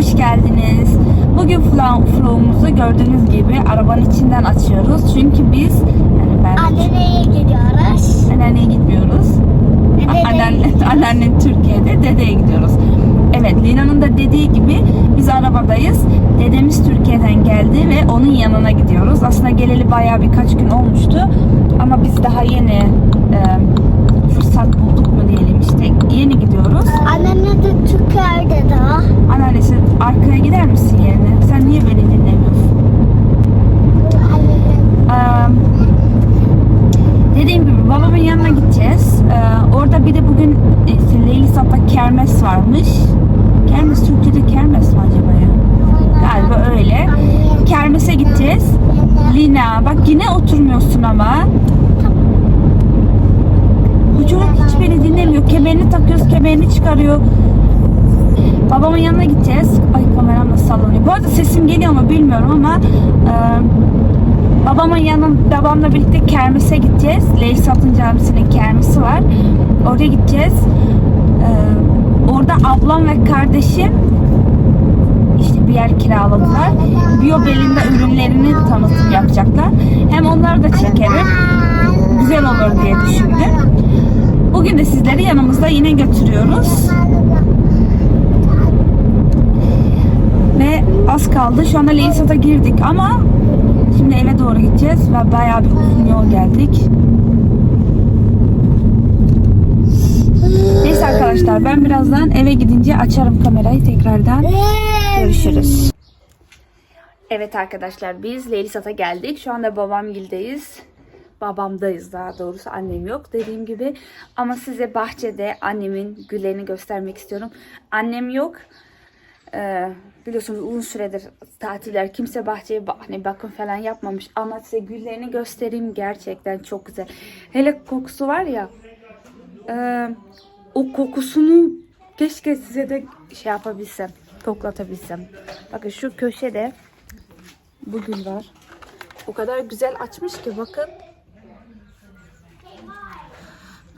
hoş geldiniz. Bugün vlog- vlogumuzu gördüğünüz gibi arabanın içinden açıyoruz. Çünkü biz, yani ben Anneanneye gidiyoruz. anneanneye gitmiyoruz. Anneannem Türkiye'de, dedeye gidiyoruz. Evet, Lina'nın da dediği gibi biz arabadayız. Dedemiz Türkiye'den geldi ve onun yanına gidiyoruz. Aslında geleli bayağı birkaç gün olmuştu. Ama biz daha yeni e, fırsat bulduk mu diyelim işte. Yeni gidiyoruz. Anneanne de Türkiye'de daha. Anneannesi arkaya gider misin yerine? Sen niye beni dinlemiyorsun? Ee, dediğim gibi babamın yanına gideceğiz. Ee, orada bir de bugün Leylisat'ta kermes varmış. Kermes Türkçe'de kermes mi acaba ya? Galiba öyle. Kermese gideceğiz. Lina bak yine oturmuyorsun ama. Bu hiç beni dinlemiyor. Kemerini takıyoruz, kemerini çıkarıyor. Babamın yanına gideceğiz. Ay kameram da sallanıyor. Bu arada sesim geliyor mu bilmiyorum ama e, babamın yanın babamla birlikte kermese gideceğiz. Leysat'ın camisinin kermesi var. Oraya gideceğiz. Orada ablam ve kardeşim işte bir yer kiraladılar. Biyo belinde ürünlerini tanıtım yapacaklar. Hem onları da çekerim. Güzel olur diye düşündüm. Bugün de sizleri yanımızda yine götürüyoruz. Ve az kaldı. Şu anda Leysat'a girdik ama şimdi eve doğru gideceğiz ve bayağı bir uzun yol geldik. Neyse arkadaşlar ben birazdan eve gidince açarım kamerayı tekrardan. Görüşürüz. Evet arkadaşlar biz Leylisat'a geldik. Şu anda babamgildeyiz. Babamdayız daha doğrusu annem yok dediğim gibi. Ama size bahçede annemin güllerini göstermek istiyorum. Annem yok. Ee, biliyorsunuz uzun süredir tatiller kimse bahçeye ba- hani bakım falan yapmamış ama size güllerini göstereyim gerçekten çok güzel. Hele kokusu var ya e, o kokusunu keşke size de şey yapabilsem koklatabilsem. Bakın şu köşede bu gül var. O kadar güzel açmış ki bakın.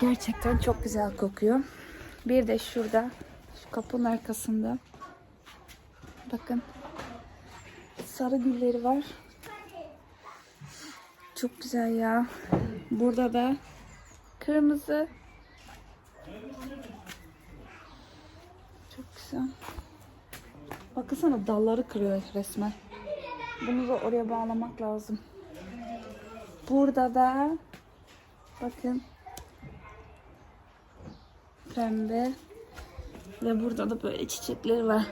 Gerçekten çok güzel kokuyor. Bir de şurada şu kapının arkasında Bakın. Sarı gülleri var. Çok güzel ya. Burada da kırmızı. Çok güzel. Bakısana dalları kırıyor resmen. Bunu da oraya bağlamak lazım. Burada da bakın pembe ve burada da böyle çiçekler var.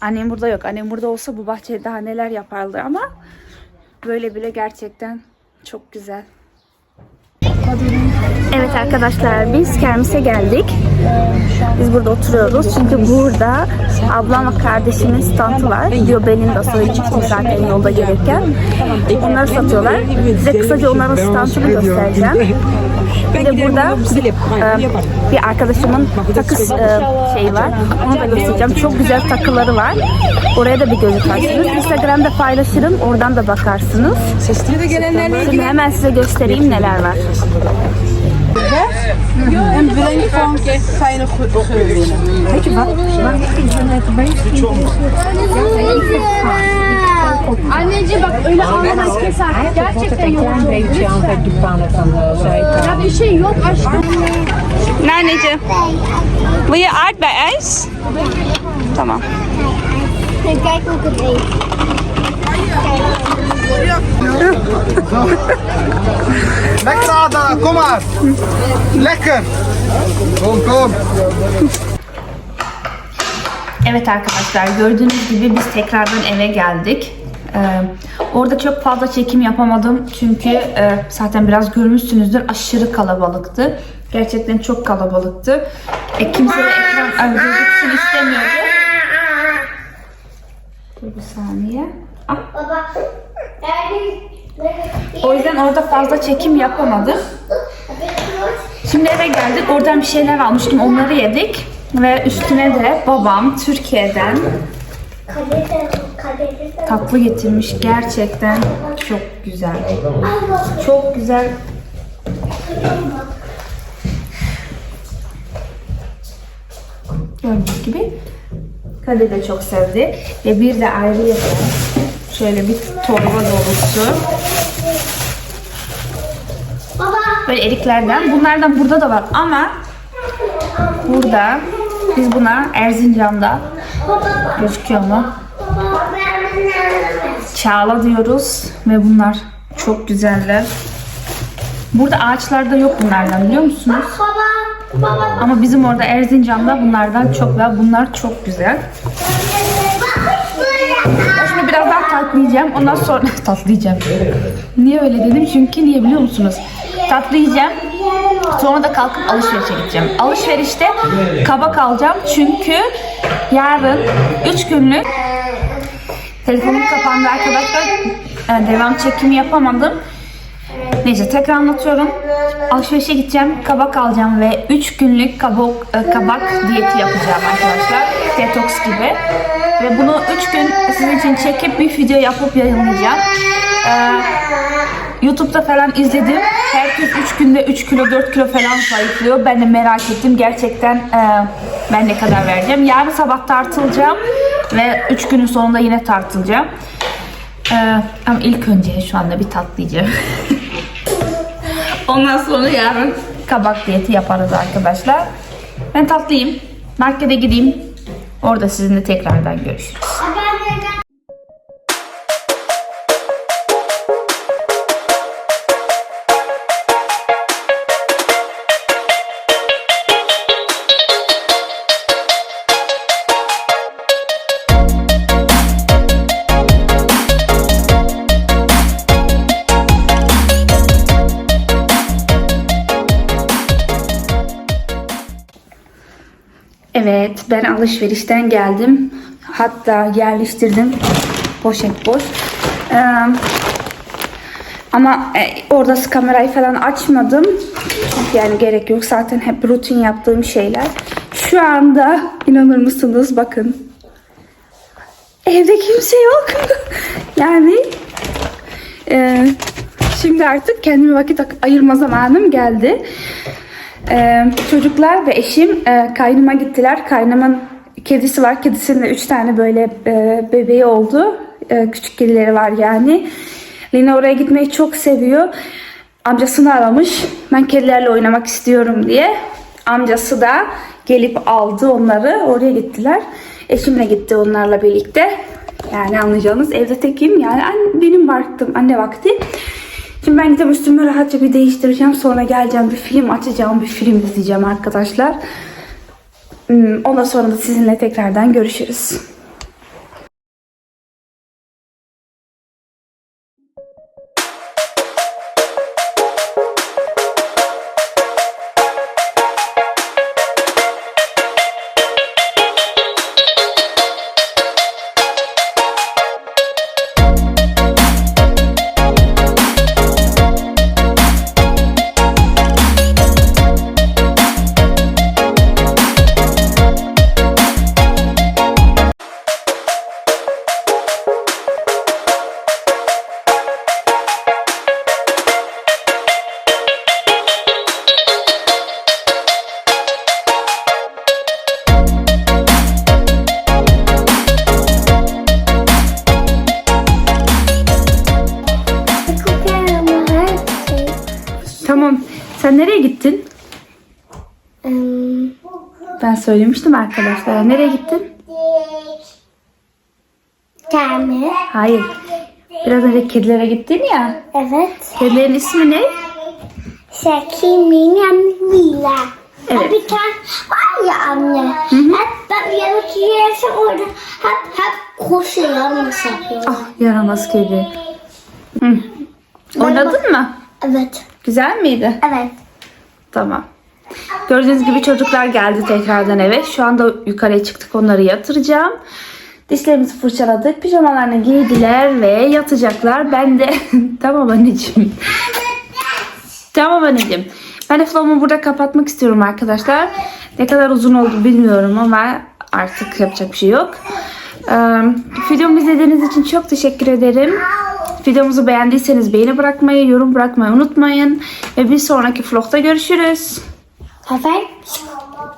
Annem burada yok. Annem burada olsa bu bahçede daha neler yapardı ama böyle bile gerçekten çok güzel. Evet arkadaşlar biz kermise geldik. Biz burada oturuyoruz çünkü burada ablam ve kardeşimin standı var. Diyor benim de söyleyecektim zaten yolda gelirken. Onları satıyorlar. Size kısaca onların standını göstereceğim. Bir de burada e, bir arkadaşımın takı e, şeyi var. Onu da göstereceğim. Çok güzel takıları var. Oraya da bir göz atarsınız. Instagram'da paylaşırım. Oradan da bakarsınız. Şimdi hemen size göstereyim neler var. en breng gewoon fijne geur binnen. Weet je wat? Ik ben net bezig. Anneciğim bak öyle ağlamak het Gerçekten yok. Lütfen. Ya bir şey yok Nee, Wil je aardbei ijs? Kijk hoe ik het eet. Ada, kom maar. Lekker. Kom, kom. Evet arkadaşlar gördüğünüz gibi biz tekrardan eve geldik. Ee, orada çok fazla çekim yapamadım çünkü e, zaten biraz görmüşsünüzdür aşırı kalabalıktı. Gerçekten çok kalabalıktı. E, kimse de ekran gözüksün istemiyordu. Dur bir saniye. Ah, Baba. O yüzden orada fazla çekim yapamadım. Şimdi eve geldik. Oradan bir şeyler almıştım. Onları yedik. Ve üstüne de babam Türkiye'den tatlı getirmiş. Gerçekten çok güzel. Çok güzel. Gördüğünüz gibi Kadir de çok sevdi. Ve bir de ayrı şöyle bir torba dolusu. Böyle eriklerden. Bunlardan burada da var ama burada biz buna Erzincan'da gözüküyor mu? Çağla diyoruz ve bunlar çok güzeller. Burada ağaçlarda yok bunlardan biliyor musunuz? Ama bizim orada Erzincan'da bunlardan çok ve bunlar çok güzel. Tatlayacağım. Ondan sonra tatlayacağım. Niye öyle dedim? Çünkü niye biliyor musunuz? Tatlayacağım. Sonra da kalkıp alışverişe gideceğim. Alışverişte kabak alacağım. Çünkü yarın 3 günlük telefonum kapandı arkadaşlar. Devam çekimi yapamadım. Neyse tekrar anlatıyorum. Alışverişe gideceğim, kabak alacağım ve 3 günlük kabak, e, kabak diyeti yapacağım arkadaşlar. Detoks gibi. Ve bunu 3 gün sizin için çekip bir video yapıp yayınlayacağım. Ee, YouTube'da falan izledim. Herkes 3 günde 3 kilo 4 kilo falan zayıflıyor. Ben de merak ettim. Gerçekten e, ben ne kadar vereceğim. Yarın sabah tartılacağım. Ve 3 günün sonunda yine tartılacağım. Ee, ama ilk önce şu anda bir tatlayacağım. Ondan sonra yarın kabak diyeti yaparız arkadaşlar. Ben tatlıyım. Markete gideyim. Orada sizinle tekrardan görüşürüz. Evet, ben alışverişten geldim. Hatta yerleştirdim. Poşet boş. Ee, ama e, orada kamerayı falan açmadım. Yani gerek yok. Zaten hep rutin yaptığım şeyler. Şu anda inanır mısınız? Bakın. Evde kimse yok. yani e, şimdi artık kendime vakit ayırma zamanım geldi. Ee, çocuklar ve eşim e, kaynıma gittiler. Kaynımın kedisi var. Kedisinin de üç tane böyle e, bebeği oldu. E, küçük kedileri var yani. Lina oraya gitmeyi çok seviyor. Amcasını aramış. Ben kedilerle oynamak istiyorum diye. Amcası da gelip aldı onları. Oraya gittiler. Eşimle gitti onlarla birlikte. Yani anlayacağınız evde tekim. Yani an- benim vaktim, anne vakti. Şimdi ben gidip üstümü rahatça bir değiştireceğim. Sonra geleceğim bir film açacağım. Bir film izleyeceğim arkadaşlar. Hmm, Ondan sonra da sizinle tekrardan görüşürüz. Sen nereye gittin? Ben söylemiştim arkadaşlar. Nereye gittin? Tane. Hayır. Biraz önce kedilere gittin ya. Evet. Kedilerin ismi ne? Şekilmeyen villa. Evet. Bir tane var ya anne. Hep ben yemek yersem orada hep hep koşuyor yanlış yapıyor. Ah yaramaz kedi. Hı. Oynadın mı? Evet. Güzel miydi? Evet. Tamam. Gördüğünüz gibi çocuklar geldi tekrardan eve. Şu anda yukarıya çıktık onları yatıracağım. Dişlerimizi fırçaladık. Pijamalarını giydiler ve yatacaklar. Ben de... tamam anneciğim. tamam anneciğim. Ben de vlogumu burada kapatmak istiyorum arkadaşlar. Ne kadar uzun oldu bilmiyorum ama artık yapacak bir şey yok. Ee, videomu izlediğiniz için çok teşekkür ederim. Videomuzu beğendiyseniz beğeni bırakmayı, yorum bırakmayı unutmayın. Ve bir sonraki vlogda görüşürüz. Haber.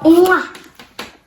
Mua.